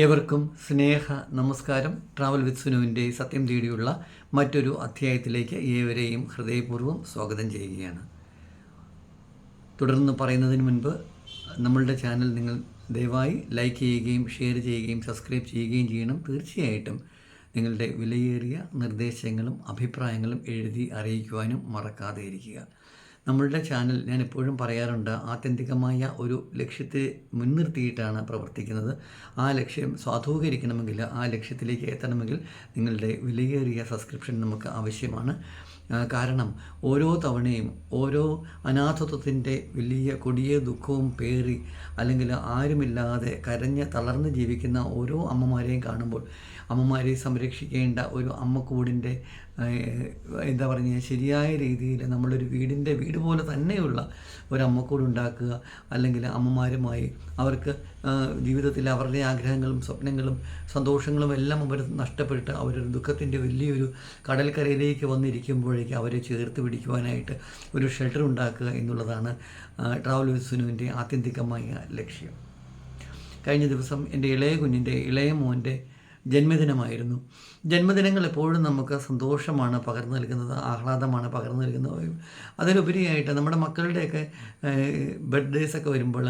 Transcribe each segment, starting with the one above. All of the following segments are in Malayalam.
ഏവർക്കും സ്നേഹ നമസ്കാരം. ട്രാവൽ വിത്ത് സുനുവിന്റെ സത്യം തേടിയുള്ള മറ്റൊരു അധ്യായത്തിലേക്ക് ഏവരെയും ഹൃദയപൂർവം സ്വാഗതം ചെയ്യുകയാണ്. തുടർന്ന് പറയുന്നതിന് മുൻപ് നമ്മളുടെ ചാനൽ നിങ്ങൾ ദയവായി ലൈക്ക് ചെയ്യുകയും ഷെയർ ചെയ്യുകയും സബ്സ്ക്രൈബ് ചെയ്യുകയും ചെയ്യണം. തീർച്ചയായിട്ടും നിങ്ങളുടെ വിലയേറിയ നിർദ്ദേശങ്ങളും അഭിപ്രായങ്ങളും എഴുതി അറിയിക്കുവാനും മറക്കാതെ ഇരിക്കുക. നമ്മളുടെ ചാനൽ ഞാൻ എപ്പോഴും പറയാറുണ്ട് ആത്യന്തികമായ ഒരു ലക്ഷ്യത്തെ മുൻനിർത്തിയിട്ടാണ് പ്രവർത്തിക്കുന്നത്. ആ ലക്ഷ്യം സ്വാധൂകരിക്കണമെങ്കിൽ ആ ലക്ഷ്യത്തിലേക്ക് എത്തണമെങ്കിൽ നിങ്ങളുടെ വിലയേറിയ സബ്സ്ക്രിപ്ഷൻ നമുക്ക് ആവശ്യമാണ്. കാരണം ഓരോ തവണയും ഓരോ അനാഥത്വത്തിന്റെ വലിയ കൊടിയ ദുഃഖവും പേറി അല്ലെങ്കിൽ ആരുമില്ലാതെ കരഞ്ഞ് തളർന്ന് ജീവിക്കുന്ന ഓരോ അമ്മമാരെയും കാണുമ്പോൾ അമ്മമാരെ സംരക്ഷിക്കേണ്ട ഒരു അമ്മക്കൂടിന്റെ എന്താ പറഞ്ഞാൽ ശരിയായ രീതിയിൽ നമ്മളൊരു വീടിന്റെ വീട് പോലെ തന്നെയുള്ള ഒരു ഉണ്ടാക്കുക അല്ലെങ്കിൽ അമ്മമാരുമായി അവർക്ക് ജീവിതത്തിൽ അവരുടെ ആഗ്രഹങ്ങളും സ്വപ്നങ്ങളും സന്തോഷങ്ങളും എല്ലാം അവർ നഷ്ടപ്പെട്ട് അവരൊരു ദുഃഖത്തിന്റെ വലിയൊരു കടൽക്കരയിലേക്ക് വന്നിരിക്കുമ്പോഴേക്ക് അവരെ ചേർത്ത് പിടിക്കുവാനായിട്ട് ഒരു ഷെൽട്ടർ ഉണ്ടാക്കുക എന്നുള്ളതാണ് ട്രാവൽ സുനുവിന്റെ ആത്യന്തികമായ ലക്ഷ്യം. കഴിഞ്ഞ ദിവസം എന്റെ ഇളയ കുഞ്ഞിന്റെ ഇളയ മോന്റെ ജന്മദിനമായിരുന്നു. ജന്മദിനങ്ങൾ എപ്പോഴും നമുക്ക് സന്തോഷമാണ് പകർന്നു നൽകുന്നത് ആഹ്ലാദമാണ് പകർന്നു നൽകുന്നത്. അതിലുപരിയായിട്ട് നമ്മുടെ മക്കളുടെയൊക്കെ ബർത്ത്ഡേയ്സൊക്കെ വരുമ്പോൾ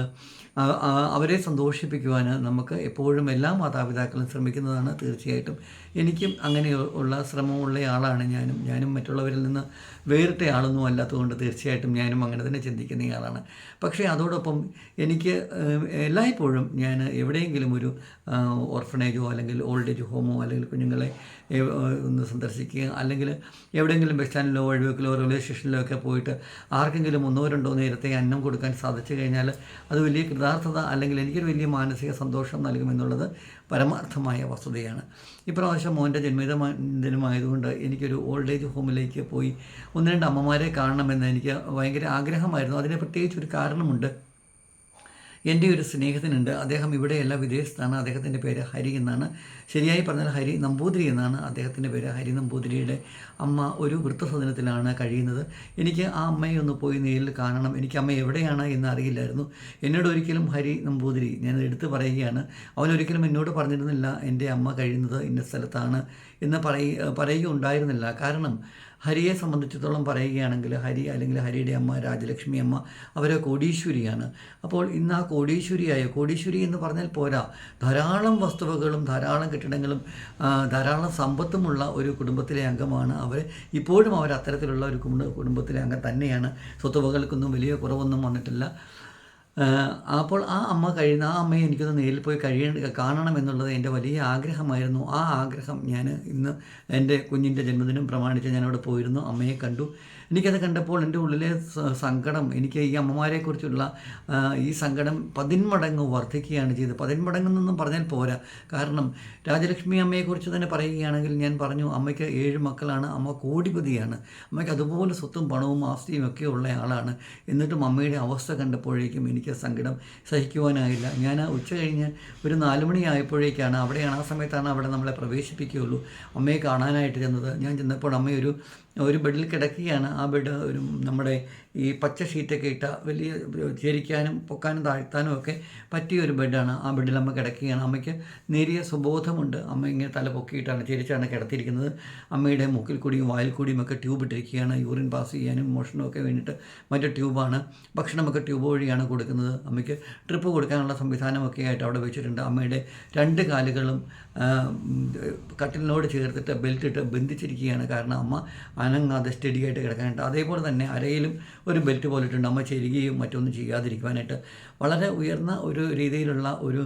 അവരെ സന്തോഷിപ്പിക്കുവാൻ നമുക്ക് എപ്പോഴും എല്ലാ മാതാപിതാക്കളും ശ്രമിക്കുന്നതാണ് തീർച്ചയായിട്ടും. എനിക്കും അങ്ങനെ ഉള്ള ശ്രമമുള്ള ആളാണ് ഞാനും. ഞാനും മറ്റുള്ളവരിൽ നിന്ന് വേറിട്ട ആളൊന്നും അല്ലാത്തതുകൊണ്ട് തീർച്ചയായിട്ടും ഞാനും അങ്ങനെ തന്നെ ചിന്തിക്കുന്നയാളാണ് പക്ഷേ അതോടൊപ്പം എനിക്ക് എല്ലായ്പ്പോഴും ഞാൻ എവിടെയെങ്കിലും ഒരു ഓർഫനേജോ അല്ലെങ്കിൽ ഓൾഡ് ഏജ് ഹോമോ അല്ലെങ്കിൽ കുഞ്ഞുങ്ങളെ ഒന്ന് സന്ദർശിക്കുക അല്ലെങ്കിൽ എവിടെയെങ്കിലും ബസ് സ്റ്റാൻഡിലോ വഴിവെക്കിലോ റെയിൽവേ സ്റ്റേഷനിലോ ഒക്കെ പോയിട്ട് ആർക്കെങ്കിലും ഒന്നോ രണ്ടോ നേരത്തെ അന്നം കൊടുക്കാൻ സാധിച്ചു കഴിഞ്ഞാൽ അത് വലിയ കൃതാർത്ഥത അല്ലെങ്കിൽ എനിക്കൊരു വലിയ മാനസിക സന്തോഷം നൽകുമെന്നുള്ളത് പരമാർത്ഥമായ വസ്തുതയാണ്. ഇപ്രാവശ്യം മോന്റെ ജന്മദിനമാ ദിനമായതുകൊണ്ട് എനിക്കൊരു ഓൾഡ് ഏജ് ഹോമിലേക്ക് പോയി ഒന്ന് രണ്ട് അമ്മമാരെ കാണണമെന്ന് എനിക്ക് ഭയങ്കര ആഗ്രഹമായിരുന്നു. അതിന് പ്രത്യേകിച്ച് ഒരു കാരണമുണ്ട്. എന്റെ ഒരു സ്നേഹത്തിനുണ്ട്. അദ്ദേഹം ഇവിടെയല്ല വിദേശത്താണ്. അദ്ദേഹത്തിന്റെ പേര് ഹരി എന്നാണ്. ശരിയായി പറഞ്ഞാൽ ഹരി നമ്പൂതിരി എന്നാണ്. അദ്ദേഹത്തിന്റെ പേര് ഹരി നമ്പൂതിരിയുടെ അമ്മ ഒരു വൃത്തസദനത്തിലാണ് കഴിയുന്നത്. എനിക്ക് ആ അമ്മയെ ഒന്ന് പോയി നേരിൽ കാണണം. എനിക്ക് അമ്മ എവിടെയാണ് എന്ന് അറിയില്ലായിരുന്നു. എന്നോട് ഒരിക്കലും ഹരി നമ്പൂതിരി ഞാൻ എടുത്തു പറയുകയാണ്. അവനൊരിക്കലും എന്നോട് പറഞ്ഞിരുന്നില്ല എന്റെ അമ്മ കഴിയുന്നത് ഇന്ന സ്ഥലത്താണ് എന്ന് പറയ പറയുകയുണ്ടായിരുന്നില്ല. കാരണം ഹരിയെ സംബന്ധിച്ചിടത്തോളം പറയുകയാണെങ്കിൽ ഹരി അല്ലെങ്കിൽ ഹരിയുടെ അമ്മ രാജലക്ഷ്മി അമ്മ അവരെ കോടീശ്വരിയാണ്. അപ്പോൾ ഇന്ന് ആ കോടീശ്വരിയായ കോടീശ്വരി എന്ന് പറഞ്ഞാൽ പോരാ. ധാരാളം വസ്തുവകളും ധാരാളം കെട്ടിടങ്ങളും ധാരാളം സമ്പത്തുമുള്ള ഒരു കുടുംബത്തിലെ അംഗമാണ് അവർ ഇപ്പോഴും അവർ അത്തരത്തിലുള്ള ഒരു കുടുംബ കുടുംബത്തിലെ അംഗം തന്നെയാണ്. സ്വത്തുവകൾക്കൊന്നും വലിയ കുറവൊന്നും വന്നിട്ടില്ല. അപ്പോൾ ആ അമ്മ കഴിയുന്ന ആ അമ്മയെ എനിക്കൊന്ന് നേരിൽ പോയി കഴിയ കാണണം എന്നുള്ളത് എന്റെ വലിയ ആഗ്രഹമായിരുന്നു. ആ ആഗ്രഹം ഞാൻ ഇന്ന് എന്റെ കുഞ്ഞിന്റെ ജന്മദിനം പ്രമാണിച്ച് ഞാനവിടെ പോയിരുന്നു. അമ്മയെ കണ്ടു. എനിക്കത് കണ്ടപ്പോൾ എന്റെ ഉള്ളിലെ സങ്കടം എനിക്ക് ഈ അമ്മമാരെക്കുറിച്ചുള്ള ഈ സങ്കടം പതിന്മടങ്ങ് വർദ്ധിക്കുകയാണ് ചെയ്തത്. പതിന്മടങ്ങെന്നൊന്നും പറഞ്ഞാൽ പോരാ. കാരണം രാജലക്ഷ്മി അമ്മയെക്കുറിച്ച് തന്നെ പറയുകയാണെങ്കിൽ ഞാൻ പറഞ്ഞു അമ്മയ്ക്ക് ഏഴ് മക്കളാണ് അമ്മ കോടിപതിയാണ്. അമ്മയ്ക്ക് അതുപോലെ സ്വത്തും പണവും ആസ്തിയും ഒക്കെ ഉള്ള ആളാണ്. എന്നിട്ടും അമ്മയുടെ അവസ്ഥ കണ്ടപ്പോഴേക്കും എനിക്ക് സങ്കടം സഹിക്കുവാനായില്ല. ഞാൻ ഉച്ച കഴിഞ്ഞ് ഒരു നാലുമണി മണിയായപ്പോഴേക്കാണ് അവിടെയാണ് ആ സമയത്താണ് അവിടെ നമ്മളെ പ്രവേശിപ്പിക്കുകയുള്ളൂ. അമ്മയെ കാണാനായിട്ട് ചെന്നത്. ഞാൻ ചെന്നപ്പോൾ അമ്മയൊരു ഒരു ബെഡിൽ കിടക്കുകയാണ്. ബെഡ് ഒരു നമ്മുടെ ഈ പച്ച ഷീറ്റൊക്കെ ഇട്ട വലിയ ചേരിക്കാനും പൊക്കാനും താഴ്ത്താനും ഒക്കെ പറ്റിയ ഒരു ബെഡാണ്. ആ ബെഡിൽ അമ്മ കിടക്കുകയാണ്. അമ്മയ്ക്ക് നേരിയ സുബോധമുണ്ട്. അമ്മ ഇങ്ങനെ തല പൊക്കിയിട്ടാണ് ചേരിച്ചാണ് കിടത്തിയിരിക്കുന്നത്. അമ്മയുടെ മൂക്കിൽ കൂടിയും വായിൽ കൂടിയും ഒക്കെ ട്യൂബ് ഇട്ടിരിക്കുകയാണ്. യൂറിൻ പാസ് ചെയ്യാനും മോഷനും ഒക്കെ വേണ്ടിയിട്ട് മറ്റു ട്യൂബാണ്. ഭക്ഷണമൊക്കെ ട്യൂബ് വഴിയാണ് കൊടുക്കുന്നത്. അമ്മയ്ക്ക് ട്രിപ്പ് കൊടുക്കാനുള്ള സംവിധാനമൊക്കെ ആയിട്ട് അവിടെ വെച്ചിട്ടുണ്ട്. അമ്മയുടെ രണ്ട് കാലുകളും കട്ടിലിനോട് ചേർത്തിട്ട് ബെൽറ്റ് ഇട്ട് ബന്ധിച്ചിരിക്കുകയാണ്. കാരണം അമ്മ അനങ്ങാതെ സ്റ്റഡി ആയിട്ട് കിടക്കാനായിട്ട്. അതേപോലെ തന്നെ അരയിലും ഒരു ബെൽറ്റ് പോലെ ഇട്ടുണ്ട് അമ്മ ചെരുകയും മറ്റൊന്നും ചെയ്യാതിരിക്കുവാനായിട്ട് വളരെ ഉയർന്ന ഒരു രീതിയിലുള്ള ഒരു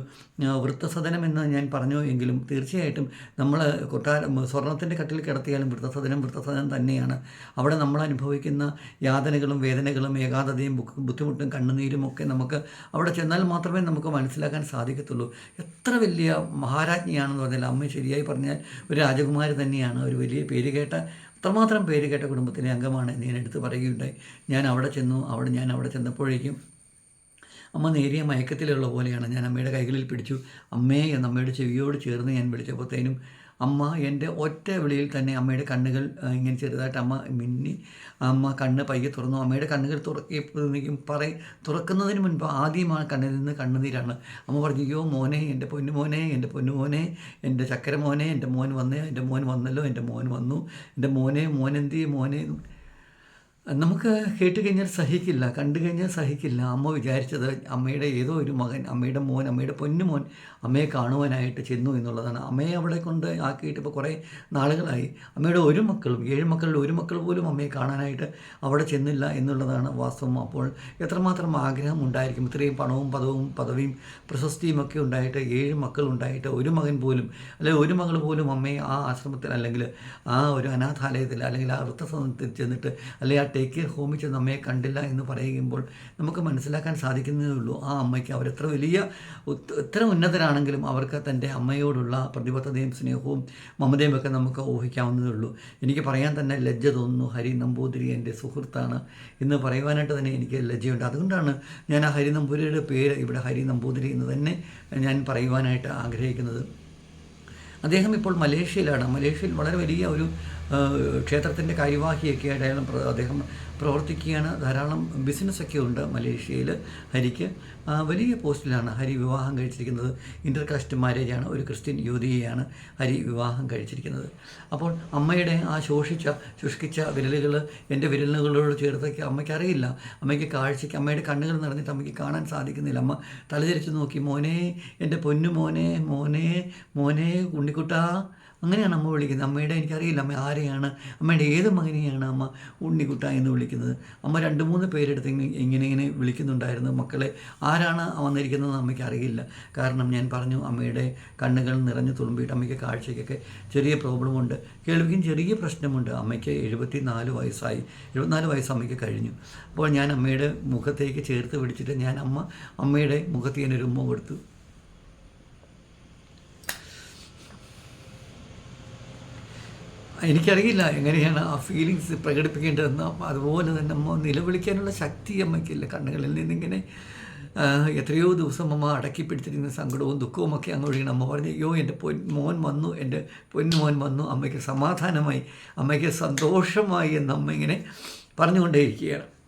വൃത്തസദനം എന്ന് ഞാൻ പറഞ്ഞു എങ്കിലും തീർച്ചയായിട്ടും നമ്മൾ കൊട്ടാര സ്വർണത്തിന്റെ കട്ടിൽ കിടത്തിയാലും വൃത്തസദനം വൃത്തസദനം തന്നെയാണ്. അവിടെ നമ്മൾ അനുഭവിക്കുന്ന യാതനകളും വേദനകളും ഏകാന്തതയും ബുദ്ധിമുട്ടും കണ്ണുനീരും ഒക്കെ നമുക്ക് അവിടെ ചെന്നാൽ മാത്രമേ നമുക്ക് മനസ്സിലാക്കാൻ സാധിക്കത്തുള്ളൂ. എത്ര വലിയ മഹാരാജ്ഞിയാണെന്ന് പറഞ്ഞാൽ അമ്മ ശരിയായി പറഞ്ഞാൽ ഒരു രാജകുമാരി തന്നെയാണ്. ഒരു വലിയ പേര് കേട്ട അത്രമാത്രം പേര് കേട്ട കുടുംബത്തിലെ അംഗമാണ് ഞാൻ എടുത്ത് പറയുകയുണ്ടായി. ഞാൻ അവിടെ ചെന്നു അവിടെ ഞാൻ അവിടെ ചെന്നപ്പോഴേക്കും അമ്മ നേരിയ മയക്കത്തിലുള്ള പോലെയാണ്. ഞാൻ അമ്മയുടെ കൈകളിൽ പിടിച്ചു. അമ്മേ എന്ന് അമ്മയുടെ ചെവിയോട് ചേർന്ന് ഞാൻ വിളിച്ചപ്പോഴത്തേനും അമ്മ എന്റെ ഒറ്റ വിളിയിൽ തന്നെ അമ്മയുടെ കണ്ണുകൾ ഇങ്ങനെ ചെറുതായിട്ട് അമ്മ മിന്നി അമ്മ കണ്ണ് പയ്യെ തുറന്നു. അമ്മയുടെ കണ്ണുകൾ തുറക്കിയപ്പോഴേക്കും പറ തുറക്കുന്നതിന് മുൻപ് ആദ്യം ആ കണ്ണിൽ നിന്ന് കണ്ണുനീരാണ്. അമ്മ പറഞ്ഞു അയ്യോ മോനെ എന്റെ പൊന്നു മോനെ എന്റെ പൊന്നു മോനെ എന്റെ ചക്കര മോനെ എന്റെ മോൻ വന്നേ എന്റെ മോൻ വന്നല്ലോ എന്റെ മോൻ വന്നു എന്റെ മോനെ മോനെന്തി മോനെ? നമുക്ക് കേട്ട് കഴിഞ്ഞാൽ സഹിക്കില്ല കണ്ടു കഴിഞ്ഞാൽ സഹിക്കില്ല. അമ്മ വിചാരിച്ചത് അമ്മയുടെ ഏതോ ഒരു മകൻ അമ്മയുടെ മോൻ അമ്മയുടെ പൊന്നുമോൻ അമ്മയെ കാണുവാനായിട്ട് ചെന്നു എന്നുള്ളതാണ്. അമ്മയെ അവിടെ കൊണ്ട് ആക്കിയിട്ട് ഇപ്പോൾ കുറേ നാളുകളായി. അമ്മയുടെ ഒരു മക്കളും ഏഴ് മക്കളിൽ ഒരു മക്കൾ പോലും അമ്മയെ കാണാനായിട്ട് അവിടെ ചെന്നില്ല എന്നുള്ളതാണ് വാസ്തവം. അപ്പോൾ എത്രമാത്രം ആഗ്രഹം ഉണ്ടായിരിക്കും? ഇത്രയും പണവും പദവും പദവിയും പ്രശസ്തിയും ഒക്കെ ഉണ്ടായിട്ട് ഏഴ് മക്കൾ ഉണ്ടായിട്ട് ഒരു മകൻ പോലും അല്ലെങ്കിൽ ഒരു മകൾ പോലും അമ്മയെ ആ ആശ്രമത്തിൽ അല്ലെങ്കിൽ ആ ഒരു അനാഥാലയത്തിൽ അല്ലെങ്കിൽ ആ വൃദ്ധസദനത്തിൽ ചെന്നിട്ട് അല്ലെങ്കിൽ ആ ടേക്ക് ഹോമിൽ ചെന്ന് കണ്ടില്ല എന്ന് പറയുമ്പോൾ നമുക്ക് മനസ്സിലാക്കാൻ സാധിക്കുന്നതേ ഉള്ളൂ. ആ അമ്മയ്ക്ക് അവരെത്ര വലിയ എത്ര ഉന്നതരാണെങ്കിലും അവർക്ക് തന്റെ അമ്മയോടുള്ള പ്രതിബദ്ധതയും സ്നേഹവും മമതയും ഒക്കെ നമുക്ക് ഊഹിക്കാവുന്നതേ ഉള്ളൂ. എനിക്ക് പറയാൻ തന്നെ ലജ്ജ തോന്നുന്നു. ഹരി നമ്പൂതിരി എന്റെ സുഹൃത്താണ് എന്ന് പറയുവാനായിട്ട് തന്നെ എനിക്ക് ലജ്ജയുണ്ട്. അതുകൊണ്ടാണ് ഞാൻ ആ ഹരി നമ്പൂതിരിയുടെ പേര് ഇവിടെ ഹരി നമ്പൂതിരി എന്ന് തന്നെ ഞാൻ പറയുവാനായിട്ട് ആഗ്രഹിക്കുന്നത്. അദ്ദേഹം ഇപ്പോൾ മലേഷ്യയിലാണ്. മലേഷ്യയിൽ വളരെ വലിയ ഒരു ക്ഷേത്രത്തിന്റെ കാര്യവാഹിയൊക്കെ ആയിട്ട് അയാൾ അദ്ദേഹം പ്രവർത്തിക്കുകയാണ്. ധാരാളം ബിസിനസ്സൊക്കെ ഉണ്ട് മലേഷ്യയിൽ ഹരിക്ക്. വലിയ പോസ്റ്റിലാണ് ഹരി വിവാഹം കഴിച്ചിരിക്കുന്നത്. ഇന്റർ കാസ്റ്റ് മാരേജാണ് ഒരു ക്രിസ്ത്യൻ യുവതിയെയാണ് ഹരി വിവാഹം കഴിച്ചിരിക്കുന്നത്. അപ്പോൾ അമ്മയുടെ ആ ശോഷിച്ച ശുഷ്കിച്ച വിരലുകൾ എന്റെ വിരലുകളോട് ചേർത്തൊക്കെ അമ്മയ്ക്ക് അറിയില്ല. അമ്മയ്ക്ക് കാഴ്ചയ്ക്ക് അമ്മയുടെ കണ്ണുകൾ നിറഞ്ഞിട്ട് അമ്മയ്ക്ക് കാണാൻ സാധിക്കുന്നില്ല. അമ്മ തലതിരിച്ച് നോക്കി മോനെ എന്റെ പൊന്നു മോനെ മോനെ മോനെ ഉണ്ണിക്കുട്ടാ അങ്ങനെയാണ് അമ്മ വിളിക്കുന്നത്. അമ്മയുടെ എനിക്കറിയില്ല അമ്മ ആരെയാണ് അമ്മയുടെ ഏത് മകനെയാണ് അമ്മ ഉണ്ണിക്കുട്ട എന്ന് വിളിക്കുന്നത്. അമ്മ രണ്ട് മൂന്ന് പേരെടുത്ത് ഇങ്ങ- ഇങ്ങനെ ഇങ്ങനെ വിളിക്കുന്നുണ്ടായിരുന്നു. മക്കളെ ആരാണ് വന്നിരിക്കുന്നത് അമ്മയ്ക്ക് അറിയില്ല. കാരണം ഞാൻ പറഞ്ഞു അമ്മയുടെ കണ്ണുകൾ നിറഞ്ഞു തുളുമ്പിയിട്ട് അമ്മയ്ക്ക് കാഴ്ചയ്ക്കൊക്കെ ചെറിയ പ്രോബ്ലമുണ്ട് കേൾവിക്കും ചെറിയ പ്രശ്നമുണ്ട്. അമ്മയ്ക്ക് എഴുപത്തി നാല് വയസ്സായി. എഴുപത്തിനാല് വയസ്സ് അമ്മയ്ക്ക് കഴിഞ്ഞു. അപ്പോൾ ഞാൻ അമ്മയുടെ മുഖത്തേക്ക് ചേർത്ത് പിടിച്ചിട്ട് ഞാൻ അമ്മ അമ്മയുടെ മുഖത്ത് ഞാൻ ഒരു ഉമ്മ കൊടുത്തു. എനിക്കറിയില്ല എങ്ങനെയാണ് ആ ഫീലിങ്സ് പ്രകടിപ്പിക്കേണ്ടതെന്ന്. അതുപോലെ തന്നെ അമ്മ നിലവിളിക്കാനുള്ള ശക്തി അമ്മയ്ക്കില്ല. കണ്ണുകളിൽ നിന്നിങ്ങനെ എത്രയോ ദിവസം അമ്മ അടക്കി പിടിച്ചിരുന്ന സങ്കടവും ദുഃഖവും ഒക്കെ അങ്ങ് ഒഴിയണം അമ്മ പറഞ്ഞു അയ്യോ എന്റെ പൊൻ മോൻ വന്നു എന്റെ പൊന്നുമോൻ വന്നു അമ്മയ്ക്ക് സമാധാനമായി അമ്മയ്ക്ക് സന്തോഷമായി എന്ന് അമ്മ ഇങ്ങനെ പറഞ്ഞുകൊണ്ടേയിരിക്കുകയാണ്.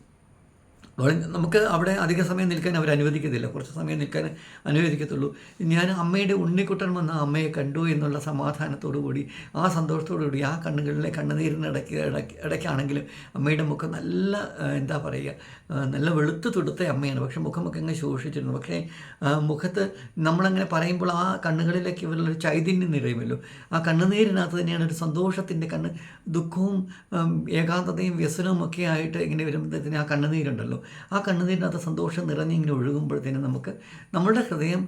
നമുക്ക് അവിടെ അധിക സമയം നിൽക്കാൻ അവർ അനുവദിക്കത്തില്ല കുറച്ച് സമയം നിൽക്കാൻ അനുവദിക്കത്തുള്ളൂ. ഞാൻ അമ്മയുടെ ഉണ്ണിക്കുട്ടൻ വന്ന അമ്മയെ കണ്ടു എന്നുള്ള സമാധാനത്തോടു കൂടി ആ സന്തോഷത്തോടു കൂടി ആ കണ്ണുകളിലെ കണ്ണുനീരിന് ഇടയ്ക്ക് ഇടയ്ക്ക് ഇടയ്ക്കാണെങ്കിലും അമ്മയുടെ മുഖം നല്ല എന്താ പറയുക നല്ല വെളുത്ത് തുടുത്ത അമ്മയാണ്. പക്ഷേ മുഖമൊക്കെ അങ്ങ് ശോഷിച്ചിരുന്നു പക്ഷേ മുഖത്ത് നമ്മളങ്ങനെ പറയുമ്പോൾ ആ കണ്ണുകളിലേക്ക് ഇവരുടെ ചൈതന്യം നിറയുമല്ലോ. ആ കണ്ണുനീരിനകത്ത് തന്നെയാണ് ഒരു സന്തോഷത്തിന്റെ കണ്ണ് ദുഃഖവും ഏകാന്തതയും വ്യസനവും ഒക്കെ ആയിട്ട് ഇങ്ങനെ വരുമ്പോഴത്തേന് ആ കണ്ണുനീരുണ്ടല്ലോ. ആ കണ്ണുനീരിനകത്ത് സന്തോഷം നിറഞ്ഞിങ്ങനെ ഒഴുകുമ്പോഴത്തേനും നമുക്ക് നമ്മളുടെ ഹൃദയം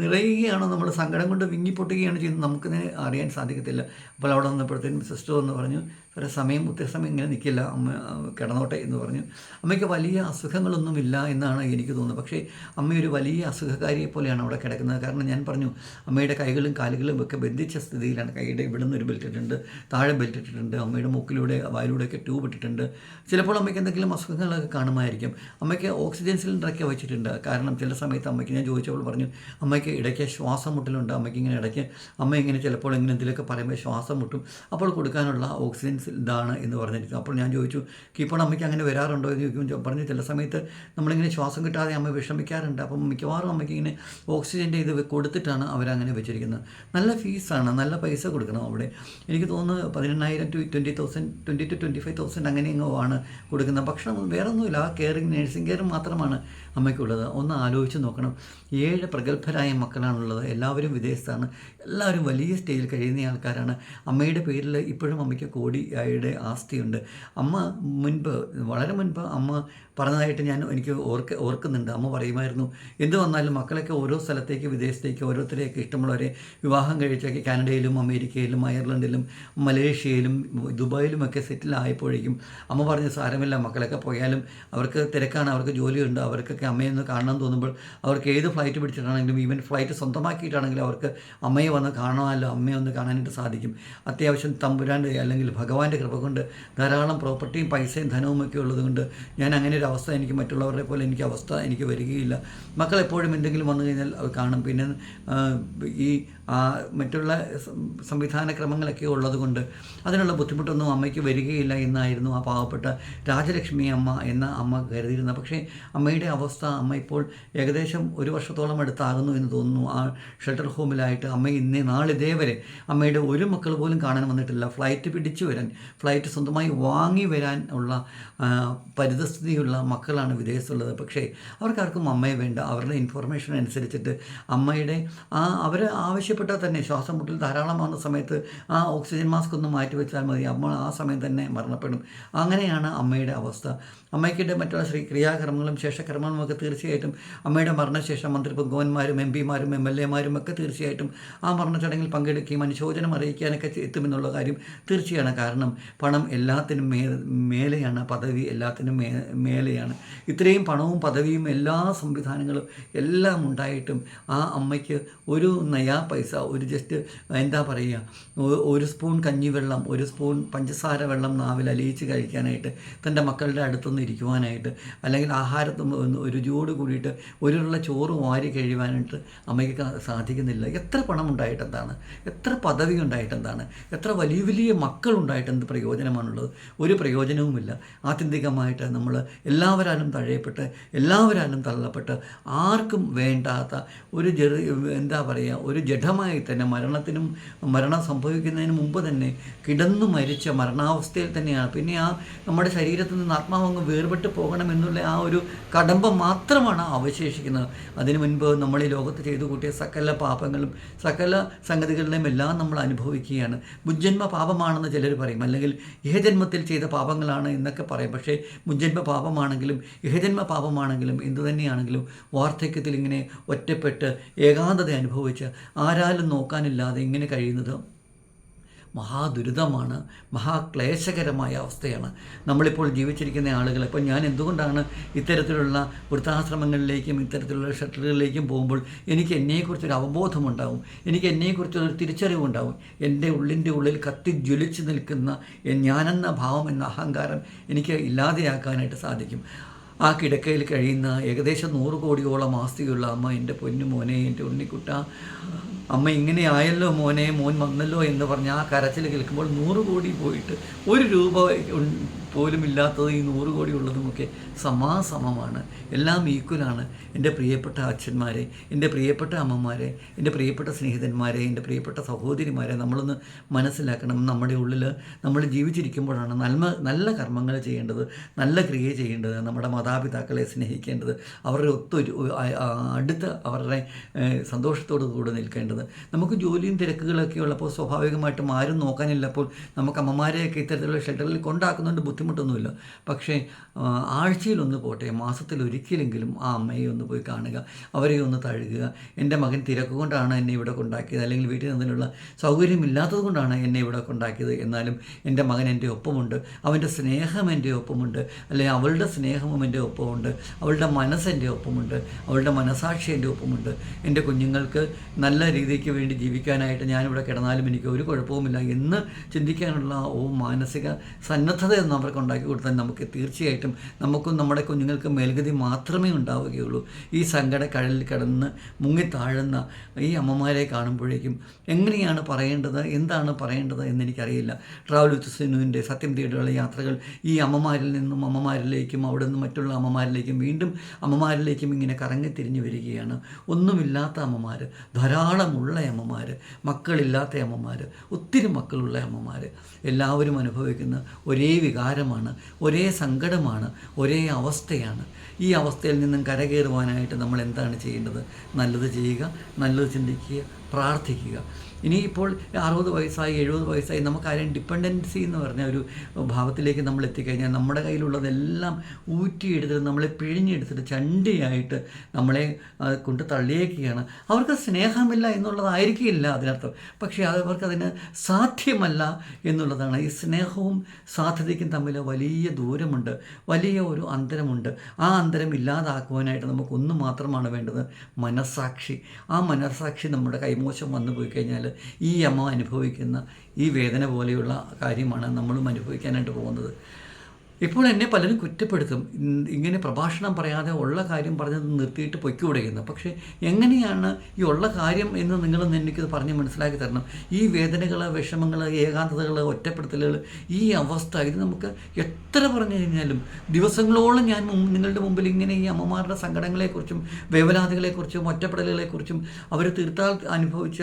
നിറയുകയാണോ നമ്മൾ സങ്കടം കൊണ്ട് വിങ്ങിപ്പൊട്ടുകയാണ് ചെയ്യുന്നത്. നമുക്കിതിനെ അറിയാൻ സാധിക്കത്തില്ല. അപ്പോൾ അവിടെ വന്നപ്പോഴത്തേനും സിസ്റ്റർ എന്ന് പറഞ്ഞു ഒരു സമയം ഒത്തിരി സമയം ഇങ്ങനെ നിൽക്കില്ല. അമ്മ കിടന്നോട്ടെ എന്ന് പറഞ്ഞു. അമ്മയ്ക്ക് വലിയ അസുഖങ്ങളൊന്നുമില്ല എന്നാണ് എനിക്ക് തോന്നുന്നത്. പക്ഷേ അമ്മ ഒരു വലിയ അസുഖകാരിയെ പോലെയാണ് അവിടെ കിടക്കുന്നത്. കാരണം ഞാൻ പറഞ്ഞു അമ്മയുടെ കൈകളും കാലുകളും ഒക്കെ ബന്ധിച്ച സ്ഥിതിയിലാണ്. കൈയുടെ ഇവിടെ നിന്ന് ഒരു ബെൽറ്റ് ഇട്ടിട്ടുണ്ട് താഴെ ബെൽറ്റ് ഇട്ടിട്ടുണ്ട് അമ്മയുടെ മൂക്കിലൂടെ വായിലൂടെയൊക്കെ ട്യൂബ് ഇട്ടിട്ടുണ്ട്. ചിലപ്പോൾ അമ്മയ്ക്ക് എന്തെങ്കിലും അസുഖങ്ങളൊക്കെ കാണുമായിരിക്കും. അമ്മയ്ക്ക് ഓക്സിജൻ സിലിണ്ടറൊക്കെ വെച്ചിട്ടുണ്ട്. കാരണം ചില സമയത്ത് അമ്മയ്ക്ക് ഞാൻ ചോദിച്ചപ്പോൾ പറഞ്ഞു അമ്മയ്ക്ക് ഇടയ്ക്ക് ശ്വാസം മുട്ടലുണ്ട്. അമ്മയ്ക്ക് ഇങ്ങനെ ഇടയ്ക്ക് അമ്മ ഇങ്ങനെ ചിലപ്പോൾ ഇങ്ങനെ എന്തെങ്കിലുമൊക്കെ പറയുമ്പോൾ ശ്വാസം മുട്ടും. അപ്പോൾ കൊടുക്കാനുള്ള ഓക്സിജൻസ് ഇതാണ് എന്ന് പറഞ്ഞിരിക്കും അപ്പോൾ ഞാൻ ചോദിച്ചു ഇപ്പോൾ അമ്മയ്ക്ക് അങ്ങനെ വരാറുണ്ടോ? എന്ന് ചോദിക്കും പറഞ്ഞു ചില സമയത്ത് നമ്മളിങ്ങനെ ശ്വാസം കിട്ടാതെ അമ്മ വിഷമിക്കാറുണ്ട്. അപ്പം മിക്കവാറും അമ്മയ്ക്ക് ഇങ്ങനെ ഓക്സിജന്റെ ഇത് കൊടുത്തിട്ടാണ് അവരങ്ങനെ വെച്ചിരിക്കുന്നത്. നല്ല ഫീസാണ് നല്ല പൈസ കൊടുക്കണം അവിടെ. എനിക്ക് തോന്നുന്നു പതിനെണ്ണായിരം two twenty thousand twenty two twenty five thousand അങ്ങനെ ഇങ്ങോ ആണ് കൊടുക്കുന്നത്. ഭക്ഷണം വേറെ ഒന്നുമില്ല ആ കെയറിങ് നേഴ്സിംഗ് കെയർ മാത്രമാണ് അമ്മയ്ക്കുള്ളത്. ഒന്ന് ആലോചിച്ച് നോക്കണം. ഏഴ് പ്രഗത്ഭരായ മക്കളാണുള്ളത്. എല്ലാവരും വിദേശത്താണ്. എല്ലാവരും വലിയ സ്റ്റേജിൽ കഴിയുന്ന ആൾക്കാരാണ്. അമ്മയുടെ പേരിൽ ഇപ്പോഴും അമ്മയ്ക്ക് കോടിയുടെ ആസ്തിയുണ്ട്. അമ്മ മുൻപ് വളരെ മുൻപ് അമ്മ പറഞ്ഞതായിട്ട് ഞാൻ എനിക്ക് ഓർക്ക ഓർക്കുന്നുണ്ട്. അമ്മ പറയുമായിരുന്നു എന്ത് വന്നാലും മക്കളൊക്കെ ഓരോ സ്ഥലത്തേക്ക് വിദേശത്തേക്ക് ഓരോരുത്തരെയൊക്കെ ഇഷ്ടമുള്ളവരെ വിവാഹം കഴിച്ചൊക്കെ കാനഡയിലും അമേരിക്കയിലും അയർലൻഡിലും മലേഷ്യയിലും ദുബായിലുമൊക്കെ സെറ്റിൽ ആയപ്പോഴേക്കും അമ്മ പറഞ്ഞ സാരമില്ല മക്കളൊക്കെ പോയാലും അവർക്ക് തിരക്കാണ് അവർക്ക് ജോലിയുണ്ട് അവർക്കൊക്കെ അമ്മയൊന്ന് കാണണം തോന്നുമ്പോൾ അവർക്ക് ഏത് ഫ്ലൈറ്റ് പിടിച്ചിട്ട് വെച്ചിട്ടാണെങ്കിലും ഈവൻ ഫ്ലൈറ്റ് സ്വന്തമാക്കിയിട്ടാണെങ്കിലും അവർക്ക് അമ്മയെ വന്ന് കാണാമല്ലോ അമ്മയെ വന്ന് കാണാനായിട്ട് സാധിക്കും. അത്യാവശ്യം തമ്പുരാന്റെ അല്ലെങ്കിൽ ഭഗവാന്റെ കൃപ കൊണ്ട് ധാരാളം പ്രോപ്പർട്ടിയും പൈസയും ധനവും ഒക്കെ ഉള്ളതുകൊണ്ട് ഞാൻ അങ്ങനെ ഒരു അവസ്ഥ എനിക്ക് മറ്റുള്ളവരുടെ പോലെ എനിക്ക് അവസ്ഥ എനിക്ക് വരികയില്ല. മക്കൾ എപ്പോഴും എന്തെങ്കിലും വന്നു കഴിഞ്ഞാൽ കാണും. പിന്നെ ഈ മറ്റുള്ള സംവിധാന ക്രമങ്ങളൊക്കെ ഉള്ളതുകൊണ്ട് അതിനുള്ള ബുദ്ധിമുട്ടൊന്നും അമ്മയ്ക്ക് വരികയില്ല എന്നായിരുന്നു ആ പാവപ്പെട്ട രാജലക്ഷ്മി അമ്മ എന്ന അമ്മ കരുതിയിരുന്നത്. പക്ഷേ അമ്മയുടെ അവസ്ഥ അമ്മ ഇപ്പോൾ ഏകദേശം ഒരു വർഷത്തോളം അടുത്താകുന്നു എന്ന് തോന്നുന്നു. ആ ഷെൽട്ടർ ഹോമിലായിട്ട് അമ്മ ഇന്നേ നാളിതേ വരെ അമ്മയുടെ ഒരു മക്കൾ പോലും കാണാൻ വന്നിട്ടില്ല. ഫ്ലൈറ്റ് പിടിച്ചു വരാൻ ഫ്ലൈറ്റ് സ്വന്തമായി വാങ്ങി വരാൻ ഉള്ള പരിതസ്ഥിതിയുള്ള മക്കളാണ് വിദേശത്തുള്ളത്. പക്ഷേ അവർക്കാർക്കും അമ്മയെ വേണ്ട. അവരുടെ ഇൻഫർമേഷൻ അനുസരിച്ചിട്ട് അമ്മയുടെ ആ അവർ ആവശ്യപ്പെട്ടാൽ തന്നെ ശ്വാസം മുട്ടൽ ധാരാളം സമയത്ത് ആ ഓക്സിജൻ മാസ്ക് ഒന്ന് മാറ്റി വെച്ചാൽ മതി. അമ്മ ആ സമയം തന്നെ മരണപ്പെടും. അങ്ങനെയാണ് അമ്മയുടെ അവസ്ഥ. അമ്മയ്ക്കിടെ മറ്റുള്ള ശ്രീ ക്രിയാകർമ്മങ്ങളും ശേഷകർമ്മങ്ങളും ഒക്കെ തീർച്ചയായിട്ടും അമ്മയുടെ മരണശേഷം മന്ത്രി പൊങ്കവന്മാരും എം പിമാരും എം എൽ എമാരും ഒക്കെ തീർച്ചയായിട്ടും ആ മരണച്ചടങ്ങിൽ പങ്കെടുക്കുകയും അനുശോചനം അറിയിക്കാനൊക്കെ എത്തുമെന്നുള്ള കാര്യം തീർച്ചയാണ് കാരണം പണം എല്ലാത്തിനും മേ മേലെയാണ് പദവി എല്ലാത്തിനും മേ മേലെയാണ്. ഇത്രയും പണവും പദവിയും എല്ലാ സംവിധാനങ്ങളും എല്ലാം ഉണ്ടായിട്ടും ആ അമ്മയ്ക്ക് ഒരു നയാ പൈസ ഒരു ജസ്റ്റ് എന്താ പറയുക ഒരു സ്പൂൺ കഞ്ഞിവെള്ളം ഒരു സ്പൂൺ പഞ്ചസാര വെള്ളം നാവിൽ അലിയിച്ച് കഴിക്കാനായിട്ട് തന്റെ മക്കളുടെ അടുത്തുനിന്ന് ഇരിക്കുവാനായിട്ട് അല്ലെങ്കിൽ ആഹാരത്തും ഒരു ജോട് കൂടിയിട്ട് ഒരു ചോറ് വാരി കഴിയുവാനായിട്ട് അമ്മയ്ക്ക് സാധിക്കുന്നില്ല. എത്ര പണം ഉണ്ടായിട്ട് എന്താണ് എത്ര പദവി ഉണ്ടായിട്ട് എന്താണ് എത്ര വലിയ വലിയ മക്കളുണ്ടായിട്ട് എന്ത് പ്രയോജനമാണുള്ളത്? ഒരു പ്രയോജനവുമില്ല. ആത്യന്തികമായിട്ട് നമ്മൾ എല്ലാവരാലും തഴയപ്പെട്ട് എല്ലാവരാലും തള്ളപ്പെട്ട് ആർക്കും വേണ്ടാത്ത ഒരു എന്താ പറയുക ഒരു ജഡമായി തന്നെ മരണത്തിനും മരണം സംഭവിക്കുന്നതിന് മുമ്പ് തന്നെ കിടന്നു മരിച്ച മരണാവസ്ഥയിൽ തന്നെയാണ്. പിന്നെ ആ നമ്മുടെ ശരീരത്തിൽ നിന്ന് ആത്മാവ് വേർപെട്ട് പോകണമെന്നുള്ള ആ ഒരു കടമ്പ മാത്രമാണ് അവശേഷിക്കുന്നത്. അതിനു മുൻപ് നമ്മൾ ഈ ലോകത്ത് ചെയ്തു കൂട്ടിയ സകല പാപങ്ങളും സകല സംഗതികളുടെയും എല്ലാം നമ്മൾ അനുഭവിക്കുകയാണ്. മുജ്ജന്മ പാപമാണെന്ന് ചിലർ പറയും. അല്ലെങ്കിൽ ഇഹജന്മത്തിൽ ചെയ്ത പാപങ്ങളാണ് എന്നൊക്കെ പറയും. പക്ഷേ മുജ്ജന്മ പാപമാണെങ്കിലും ഇഹജന്മ പാപമാണെങ്കിലും എന്തു തന്നെയാണെങ്കിലും വാർദ്ധക്യത്തിൽ ഇങ്ങനെ ഒറ്റപ്പെട്ട് ഏകാന്തത അനുഭവിച്ച് ആരാലും നോക്കാനില്ലാതെ ഇങ്ങനെ കഴിയുന്നത്? മഹാദുരിതമാണ് മഹാക്ലേശകരമായ അവസ്ഥയാണ്. നമ്മളിപ്പോൾ ജീവിച്ചിരിക്കുന്ന ആളുകൾ ഇപ്പോൾ ഞാൻ എന്തുകൊണ്ടാണ് ഇത്തരത്തിലുള്ള വൃദ്ധാശ്രമങ്ങളിലേക്കും ഇത്തരത്തിലുള്ള ഷട്ടറുകളിലേക്കും പോകുമ്പോൾ എനിക്ക് എന്നെക്കുറിച്ചൊരു അവബോധമുണ്ടാവും എനിക്ക് എന്നെക്കുറിച്ചൊരു തിരിച്ചറിവുണ്ടാവും. എന്റെ ഉള്ളിന്റെ ഉള്ളിൽ കത്തി ജ്വലിച്ചു നിൽക്കുന്ന ഞാനെന്ന ഭാവം എന്ന അഹങ്കാരം എനിക്ക് ഇല്ലാതെയാക്കാനായിട്ട് സാധിക്കും. ആ കിടക്കയിൽ കഴിയുന്ന ഏകദേശം നൂറ് കോടിയോളം ആസ്തിയുള്ള അമ്മ എന്റെ പൊന്നു മോനെ എന്റെ ഉണ്ണിക്കുട്ട അമ്മ ഇങ്ങനെ ആയല്ലോ മോനെ മോൻ വന്നല്ലോ എന്ന് പറഞ്ഞ് ആ കരച്ചിൽ കേൾക്കുമ്പോൾ നൂറ് കോടി പോയിട്ട് ഒരു രൂപ പോലും ഇല്ലാത്തത് ഈ നൂറ് കോടി ഉള്ളതുമൊക്കെ സമാസമമാണ്. എല്ലാം ഈക്വലാണ്. എന്റെ പ്രിയപ്പെട്ട അച്ഛന്മാരെ എന്റെ പ്രിയപ്പെട്ട അമ്മമാരെ എന്റെ പ്രിയപ്പെട്ട സ്നേഹിതന്മാരെ എന്റെ പ്രിയപ്പെട്ട സഹോദരിമാരെ നമ്മളൊന്ന് മനസ്സിലാക്കണം. നമ്മുടെ ഉള്ളിൽ നമ്മൾ ജീവിച്ചിരിക്കുമ്പോഴാണ് നന്മ നല്ല കർമ്മങ്ങൾ ചെയ്യേണ്ടത് നല്ല ക്രിയ ചെയ്യേണ്ടത് നമ്മുടെ മാതാപിതാക്കളെ സ്നേഹിക്കേണ്ടത് അവരുടെ ഒത്തൊരു അടുത്ത് അവരുടെ സന്തോഷത്തോടു കൂടെ നിൽക്കേണ്ടത്. നമുക്ക് ജോലിയും തിരക്കുകളൊക്കെ ഉള്ളപ്പോൾ സ്വാഭാവികമായിട്ടും ആരും നോക്കാനില്ലപ്പോൾ നമുക്ക് അമ്മമാരെയൊക്കെ ഇത്തരത്തിലുള്ള ഷെൽട്ടറിൽ കൊണ്ടാക്കുന്നുണ്ട് ബുദ്ധിമുട്ടൊന്നുമില്ല. പക്ഷേ ആഴ്ചയിലൊന്ന് പോട്ടെ മാസത്തിൽ ഒരിക്കലെങ്കിലും ആ അമ്മയെ ഒന്ന് പോയി കാണുക അവരെ ഒന്ന് തഴുകുക. എന്റെ മകൻ തിരക്ക് കൊണ്ടാണ് എന്നെ ഇവിടെ കൊണ്ടാക്കിയത് അല്ലെങ്കിൽ വീട്ടിൽ നിന്നുള്ള സൗകര്യമില്ലാത്തത് കൊണ്ടാണ് എന്നെ ഇവിടെ കൊണ്ടാക്കിയത്. എന്നാലും എന്റെ മകൻ എന്റെ ഒപ്പമുണ്ട് അവന്റെ സ്നേഹം എന്റെ ഒപ്പമുണ്ട് അല്ലെങ്കിൽ അവളുടെ സ്നേഹവും എന്റെ ഒപ്പമുണ്ട് അവളുടെ മനസ്സ് എന്റെ ഒപ്പമുണ്ട് അവളുടെ മനസാക്ഷി എന്റെ ഒപ്പമുണ്ട്. എന്റെ കുഞ്ഞുങ്ങൾക്ക് നല്ല രീതിക്ക് വേണ്ടി ജീവിക്കാനായിട്ട് ഞാനിവിടെ കിടന്നാലും എനിക്ക് ഒരു കുഴപ്പവുമില്ല എന്ന് ചിന്തിക്കാനുള്ള ഓ മാനസിക സന്നദ്ധത എന്ന് അവർക്ക് ഉണ്ടാക്കി കൊടുത്താൽ നമുക്ക് തീർച്ചയായിട്ടും നമുക്കും നമ്മുടെ കുഞ്ഞുങ്ങൾക്ക് മേൽഗതി മാത്രമേ ഉണ്ടാവുകയുള്ളൂ. ഈ സങ്കട കടലിൽ കിടന്ന് മുങ്ങി താഴുന്ന ഈ അമ്മമാരെ കാണുമ്പോഴേക്കും എങ്ങനെയാണ് പറയേണ്ടത് എന്താണ് പറയേണ്ടത് എന്ന് എനിക്കറിയില്ല ട്രാവൽ വിത്ത് സിനുവിന്റെ സത്യം തേടിയുള്ള യാത്രകൾ ഈ അമ്മമാരിൽ നിന്നും അമ്മമാരിലേക്കും അവിടെ നിന്ന് മറ്റുള്ള അമ്മമാരിലേക്കും വീണ്ടും അമ്മമാരിലേക്കും ഇങ്ങനെ കറങ്ങി തിരിഞ്ഞു വരികയാണ്. ഒന്നുമില്ലാത്ത അമ്മമാർ ധാരാളമുള്ള അമ്മമാർ മക്കളില്ലാത്ത അമ്മമാർ ഒത്തിരി മക്കളുള്ള അമ്മമാർ എല്ലാവരും അനുഭവിക്കുന്ന ഒരേ വികാരമാണ് ഒരേ സങ്കടമാണ് ഒരേ അവസ്ഥയാണ്. ഈ അവസ്ഥയിൽ നിന്നും കരകയറുവാനായിട്ട് നമ്മൾ എന്താണ് ചെയ്യേണ്ടത്? നല്ലത് ചെയ്യുക നല്ലത് ചിന്തിക്കുക പ്രാർത്ഥിക്കുക. ഇനിയിപ്പോൾ അറുപത് വയസ്സായി എഴുപത് വയസ്സായി നമുക്ക് ആരെയും ഡിപ്പെൻഡൻസി എന്ന് പറഞ്ഞ ഒരു ഭാവത്തിലേക്ക് നമ്മൾ എത്തിക്കഴിഞ്ഞാൽ നമ്മുടെ കയ്യിലുള്ളതെല്ലാം ഊറ്റിയെടുത്തിട്ട് നമ്മളെ പിഴിഞ്ഞെടുത്തിട്ട് ചണ്ടിയായിട്ട് നമ്മളെ കൊണ്ട് തള്ളിയേക്കുകയാണ്. അവർക്ക് സ്നേഹമില്ല എന്നുള്ളതായിരിക്കില്ല അതിനർത്ഥം. പക്ഷേ അവർക്ക് അവർക്കതിന് സാധ്യമല്ല എന്നുള്ളതാണ്. ഈ സ്നേഹവും സാധ്യതയ്ക്കും തമ്മിൽ വലിയ ദൂരമുണ്ട്. വലിയ ഒരു അന്തരമുണ്ട്. ആ അന്തരം ഇല്ലാതാക്കുവാനായിട്ട് നമുക്ക് ഒന്ന് മാത്രമാണ് വേണ്ടത് മനസ്സാക്ഷി. ആ മനസ്സാക്ഷി നമ്മുടെ കൈമോശം വന്നു പോയി കഴിഞ്ഞാൽ ഈ അമ്മ അനുഭവിക്കുന്ന ഈ വേദന പോലെയുള്ള കാര്യമാണ് നമ്മളും അനുഭവിക്കാനായിട്ട് പോകുന്നത്. ഇപ്പോൾ എന്നെ പലരും കുറ്റപ്പെടുത്തും. ഇങ്ങനെ പ്രഭാഷണം പറയാതെ ഉള്ള കാര്യം പറഞ്ഞത് നിർത്തിയിട്ട് പൊയ്ക്കൂടെയെന്ന് പക്ഷേ എങ്ങനെയാണ് ഈ ഉള്ള കാര്യം എന്ന് നിങ്ങൾ എനിക്കത് പറഞ്ഞ് മനസ്സിലാക്കി തരണം. ഈ വേദനകൾ വിഷമങ്ങൾ ഏകാന്തതകൾ ഒറ്റപ്പെടുത്തലുകൾ ഈ അവസ്ഥ ഇത് നമുക്ക് എത്ര പറഞ്ഞു കഴിഞ്ഞാലും ദിവസങ്ങളോളം ഞാൻ നിങ്ങളുടെ മുമ്പിൽ ഇങ്ങനെ ഈ അമ്മമാരുടെ സങ്കടങ്ങളെക്കുറിച്ചും വേവലാതികളെക്കുറിച്ചും ഒറ്റപ്പെടലുകളെക്കുറിച്ചും അവർ തീർത്താൽ അനുഭവിച്ച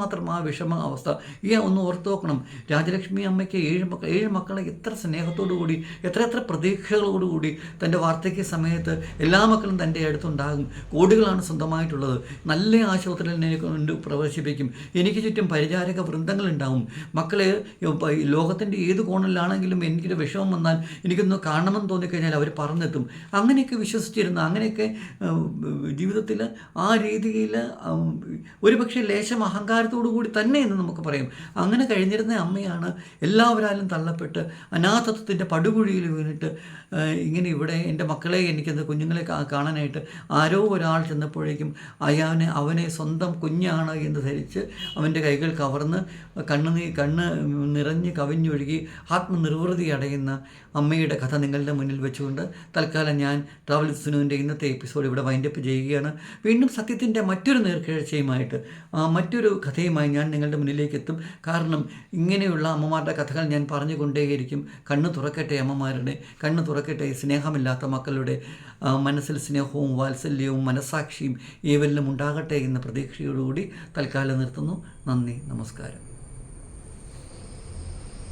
മാത്രം ആ വിഷമ അവസ്ഥ ഈ ഒന്ന് ഓർത്ത് നോക്കണം. രാജലക്ഷ്മി അമ്മയ്ക്ക് ഏഴ് മക്കൾ ഏഴ് മക്കളെ എത്ര സ്നേഹത്തോടു കൂടി എത്ര എത്ര പ്രതീക്ഷകളോടുകൂടി തന്റെ വാർദ്ധക്യ സമയത്ത് എല്ലാ മക്കളും തന്റെ അടുത്തുണ്ടാകും. കോടികളാണ് സ്വന്തമായിട്ടുള്ളത്. നല്ല ആശുപത്രിയിൽ എന്നെ കൊണ്ട് പ്രവേശിപ്പിക്കും. എനിക്ക് ചുറ്റും പരിചാരക വൃന്ദങ്ങളുണ്ടാവും. മക്കളെ ലോകത്തിന്റെ ഏത് കോണിലാണെങ്കിലും എനിക്കൊരു വിഷമം വന്നാൽ എനിക്കൊന്ന് കാണണമെന്ന് തോന്നിക്കഴിഞ്ഞാൽ അവർ പറഞ്ഞെത്തും അങ്ങനെയൊക്കെ വിശ്വസിച്ചിരുന്ന അങ്ങനെയൊക്കെ ജീവിതത്തിൽ ആ രീതിയിൽ ഒരു പക്ഷേ ലേശം അഹങ്കാരത്തോടു കൂടി തന്നെ എന്ന് നമുക്ക് പറയാം. അങ്ങനെ കഴിഞ്ഞിരുന്ന അമ്മയാണ് എല്ലാവരാലും തള്ളപ്പെട്ട് അനാഥത്വത്തിന്റെ പടുകുഴിയിൽ വീണിട്ട് ഇങ്ങനെ ഇവിടെ എന്റെ മക്കളെ എനിക്കത് കുഞ്ഞുങ്ങളെ കാണാനായിട്ട് ആരോ ഒരാൾ ചെന്നപ്പോഴേക്കും അയാനെ അവനെ സ്വന്തം കുഞ്ഞാണ് എന്ന് ധരിച്ച് അവന്റെ കൈകൾ കവർന്ന് കണ്ണ് നീ കണ്ണ് നിറഞ്ഞ് കവിഞ്ഞൊഴുകി ആത്മനിർവൃതി അടയുന്ന അമ്മയുടെ കഥ നിങ്ങളുടെ മുന്നിൽ വെച്ചുകൊണ്ട് തൽക്കാലം ഞാൻ ട്രാവൽ സുനുവിന്റെ ഇന്നത്തെ എപ്പിസോഡ് ഇവിടെ വൈൻഡപ്പ് ചെയ്യുകയാണ്. വീണ്ടും സത്യത്തിന്റെ മറ്റൊരു നേർക്കാഴ്ചയുമായിട്ട് മറ്റൊരു കഥയുമായി ഞാൻ നിങ്ങളുടെ മുന്നിലേക്ക് എത്തും. കാരണം ഇങ്ങനെയുള്ള അമ്മമാരുടെ കഥകൾ ഞാൻ പറഞ്ഞുകൊണ്ടേയിരിക്കും. കണ്ണ് തുറക്കട്ടെ അമ്മമാരുടെ കണ്ണ് തുറക്കട്ടെ. സ്നേഹമില്ലാത്ത മക്കളുടെ മനസ്സിൽ സ്നേഹവും വാത്സല്യവും മനസാക്ഷിയും ഏവരിലും ഉണ്ടാകട്ടെ എന്ന പ്രതീക്ഷയോടുകൂടി തൽക്കാലം നിർത്തുന്നു. നന്ദി നമസ്കാരം.